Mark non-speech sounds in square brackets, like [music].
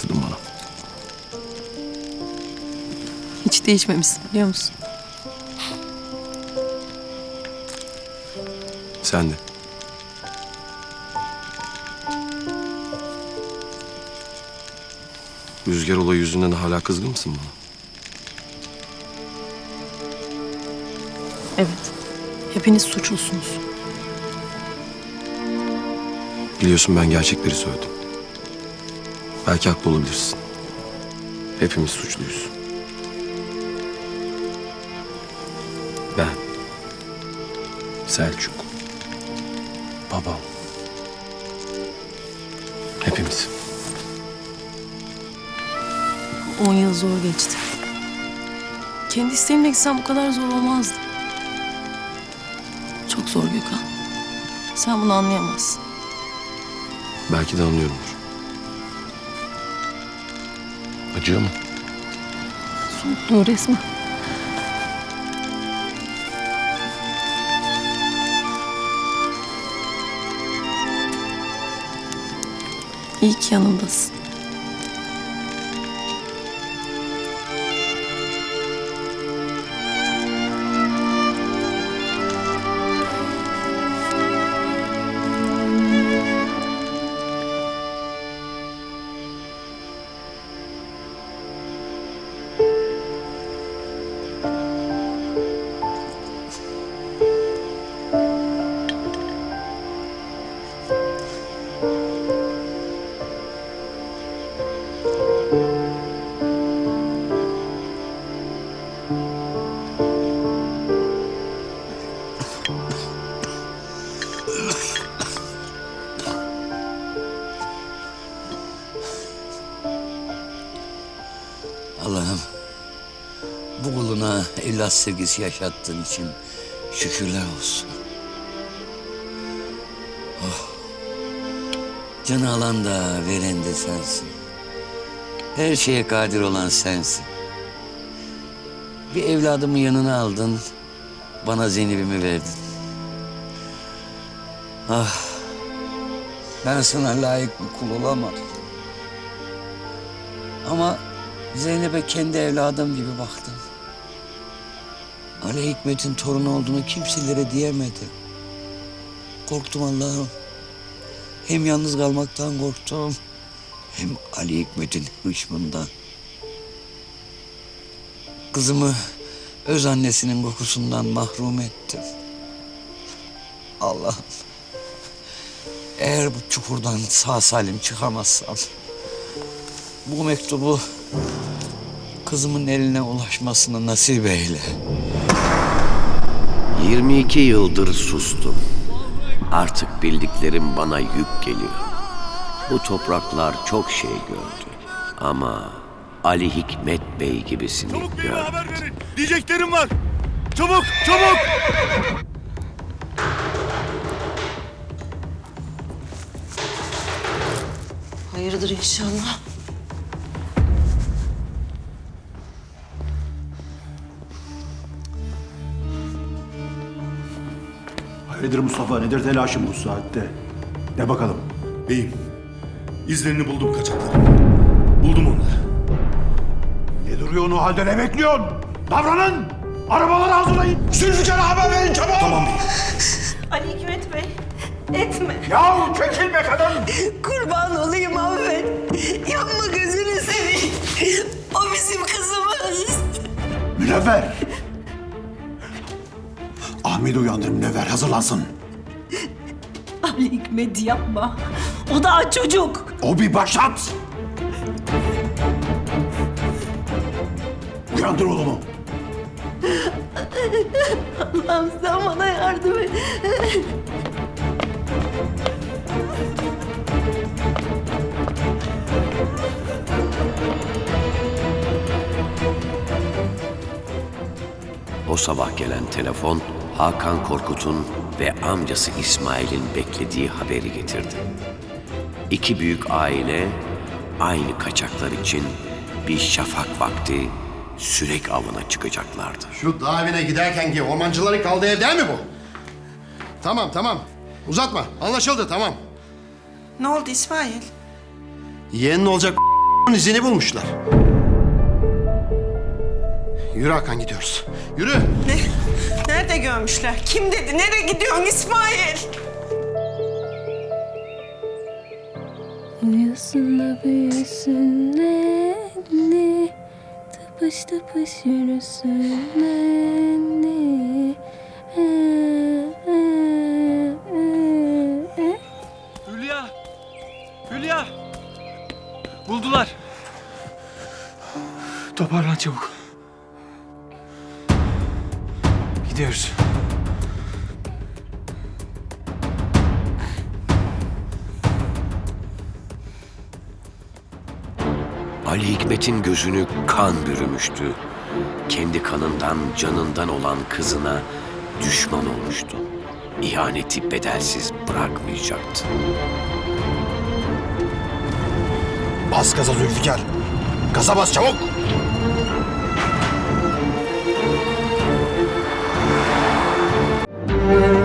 Kızdın bana? Hiç değişmemişsin biliyor musun? Sen de. Rüzgar olayı yüzünden hala kızgın mısın bana? Evet. Hepiniz suçlusunuz. Biliyorsun ben gerçekleri söyledim. Belki haklı olabilirsin. Hepimiz suçluyuz. Ben, Selçuk, babam. Hepimiz. On yıl zor geçti. Kendi isteğimle gitsem bu kadar zor olmazdı. Çok zor Gökhan. Sen bunu anlayamazsın. Belki de anlıyorumdur. Acıyor mu? Soğukluğu resmen. İyi ki yanımdasın. Allah'ım bu kuluna evlat sevgisi yaşattığın için şükürler olsun. Oh. Canı alan da veren de sensin. Her şeye kadir olan sensin. Bir evladımı yanına aldın, bana Zeynep'imi verdin. Ah, ben sana layık bir kul olamadım. Ama Zeynep'e kendi evladım gibi baktım. Ali Hikmet'in torunu olduğunu kimselere diyemedim. Korktum Allah'ım. Hem yalnız kalmaktan korktum. Hem Ali Hikmet'in hışmından. Kızımı öz annesinin kokusundan mahrum ettim. Allah'ım. Eğer bu çukurdan sağ salim çıkamazsam... ...bu mektubu kızımın eline ulaşmasını nasip eyle. 22 yıldır sustum. Artık bildiklerim bana yük geliyor. Bu topraklar çok şey gördü. Ama Ali Hikmet Bey gibisini Çabuk bir görmedi. haber verin. Diyeceklerim var. Çabuk, çabuk. Hayırdır inşallah. Hayırdır Mustafa nedir telaşın bu saatte? De bakalım. Beyim, izlerini buldum kaçakların. Buldum onları. Ne duruyorsun o halde ne bekliyorsun? Davranın! Arabaları hazırlayın! Sülfikara haber verin çabuk! Tamam beyim. Ali Hikmet Bey, etme. Yahu çekilme kadın! Kurban olayım affet. Yapma gözünü seveyim. O bizim kızımız. Münevver! Ahmet'i uyandır Münevver hazırlansın. Ali Hikmet yapma. O daha çocuk. O bir başat! Uyandır oğlumu. Allah'ım sen bana yardım et. O sabah gelen telefon Hakan Korkut'un ve amcası İsmail'in beklediği haberi getirdi. İki büyük aile aynı kaçaklar için bir şafak vakti sürek avına çıkacaklardı. Şu dağ evine giderken ki ormancıların kaldığı ev değil mi bu? Tamam tamam. Uzatma. Anlaşıldı tamam. Ne oldu İsmail? Yeğenin olacak [laughs] izini bulmuşlar. Yürü Hakan gidiyoruz. Yürü. Ne? Nerede görmüşler? Kim dedi? Nereye gidiyorsun İsmail? Uyusun büyüsün nenni Tıpış tıpış yürüsün nenni ee, ee, ee. Hülya! Hülya! Buldular. Toparlan çabuk. Gidiyoruz. Ali Hikmet'in gözünü kan bürümüştü. Kendi kanından, canından olan kızına düşman olmuştu. İhaneti bedelsiz bırakmayacaktı. Bas gaza Zülfikar. Gaza bas çabuk. Müzik